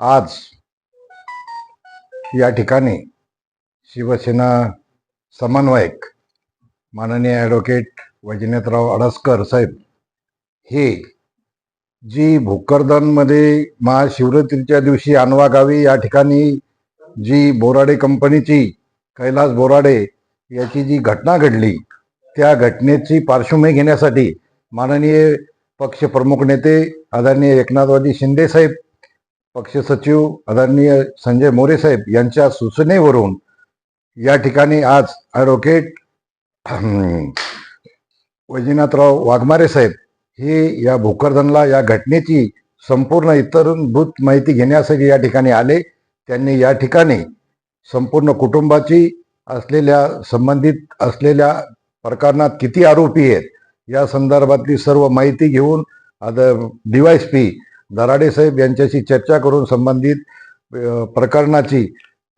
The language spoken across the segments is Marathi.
आज या ठिकाणी शिवसेना समन्वयक माननीय ॲडव्होकेट वैजनाथराव अडसकर साहेब हे जी भोकरदनमध्ये महाशिवरात्रीच्या दिवशी आणवा गावी या ठिकाणी जी बोराडे कंपनीची कैलास बोराडे याची जी घटना घडली त्या घटनेची पार्श्वभूमी घेण्यासाठी माननीय पक्षप्रमुख नेते आदरणीय एकनाथवादी शिंदे साहेब पक्ष सचिव आदरणीय संजय मोरे साहेब यांच्या सूचनेवरून या ठिकाणी आज ॲडव्होकेट वैजनाथराव वाघमारे साहेब हे या भोकरधनला या घटनेची संपूर्ण इतरभूत माहिती घेण्यासाठी या ठिकाणी आले. त्यांनी या ठिकाणी संपूर्ण कुटुंबाची असलेल्या संबंधित असलेल्या प्रकरणात किती आरोपी आहेत या संदर्भातली सर्व माहिती घेऊन आद आता पी दराडे साहेब यांच्याशी चर्चा करून संबंधित प्रकरणाची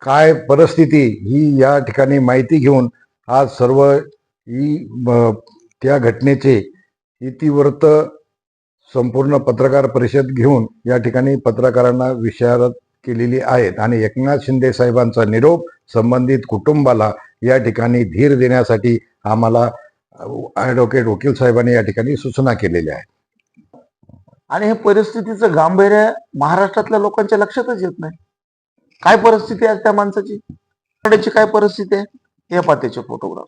काय परिस्थिती ही या ठिकाणी माहिती घेऊन आज सर्व ही त्या घटनेचे इतिवृत्त संपूर्ण पत्रकार परिषद घेऊन या ठिकाणी पत्रकारांना विचारत केलेली आहेत. आणि एकनाथ शिंदे साहेबांचा निरोप संबंधित कुटुंबाला या ठिकाणी धीर देण्यासाठी आम्हाला ॲडव्होकेट वकील साहेबांनी या ठिकाणी सूचना केलेल्या आहेत. आणि हे परिस्थितीचं गांभीर्य महाराष्ट्रातल्या लोकांच्या लक्षातच येत नाही. काय परिस्थिती आहे त्या माणसाची? त्याची काय परिस्थिती आहे? हे पा त्याचे फोटोग्राफ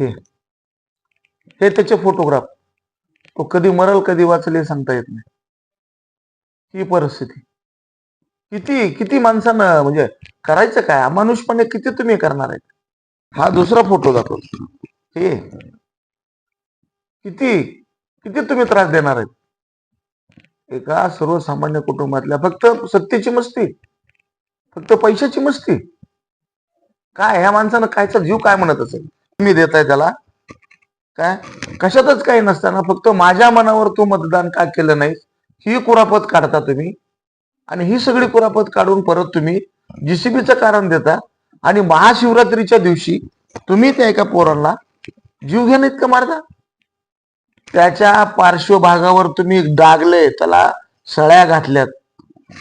हे. हे त्याचे फोटोग्राफ तो कधी मरल कधी वाचल हे सांगता येत नाही. ही परिस्थिती. किती किती माणसानं म्हणजे करायचं काय? अमानुषपणे किती तुम्ही करणार आहेत? हा दुसरा फोटो जातो हे. किती किती तुम्ही त्रास देणार आहेत? एका सर्वसामान्य कुटुंबातल्या फक्त सत्तेची मस्ती फक्त पैशाची मस्ती. काय ह्या माणसानं कायचा जीव काय म्हणत असेल? तुम्ही देताय त्याला. काय? कशातच काही नसताना फक्त माझ्या मनावर तू मतदान का केलं नाही ही कुरापत काढता तुम्ही. आणि ही सगळी कुरापत काढून परत तुम्ही जीसीबीचं कारण देता. आणि महाशिवरात्रीच्या दिवशी तुम्ही त्या एका पोरांना जीव घेणं इतकं मारता? त्याच्या पार्श्वभागावर तुम्ही डागले त्याला सळ्या घातल्यात.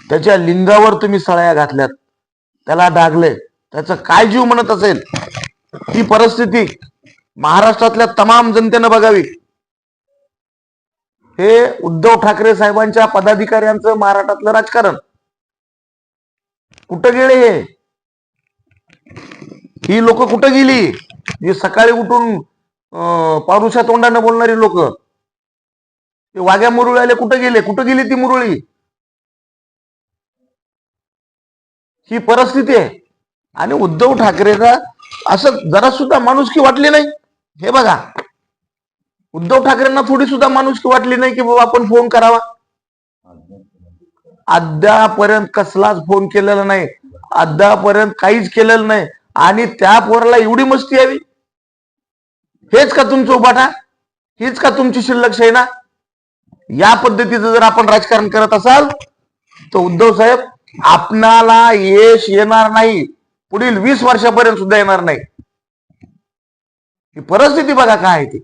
त्याच्या लिंगावर तुम्ही सळ्या घातल्यात. त्याला डागले त्याचं काय जीव म्हणत असेल? ही परिस्थिती महाराष्ट्रातल्या तमाम जनतेनं बघावी. हे उद्धव ठाकरे साहेबांच्या पदाधिकाऱ्यांचं महाराष्ट्रातलं राजकारण. कुठं गेले हे? ही लोक कुठं गेली? जी सकाळी उठून अं, पारुशा तोंडानं बोलणारी लोक. ते वाघ्या मुरुळी आले कुठं गेले? कुठं गेली ती मुरुळी? ही परिस्थिती आहे. आणि उद्धव ठाकरेचा असं जरा सुद्धा माणुसकी वाटली नाही. हे बघा. उद्धव ठाकरेंना थोडी सुद्धा माणुसकी वाटली नाही की बाबा आपण फोन करावा. अद्यापर्यंत कसलाच फोन केलेला नाही. अद्यापर्यंत काहीच केलेलं नाही. आणि त्या पोराला एवढी मस्ती यावी. हेच का तुमचं उभाटा हीच का तुमची शिल्लक सेना या पद्धतीचं जर आपण राजकारण करत असाल तर उद्धव साहेब आपणाला यश येणार नाही. पुढील वीस वर्षापर्यंत सुद्धा येणार नाही. ही परिस्थिती बघा काय आहे ती.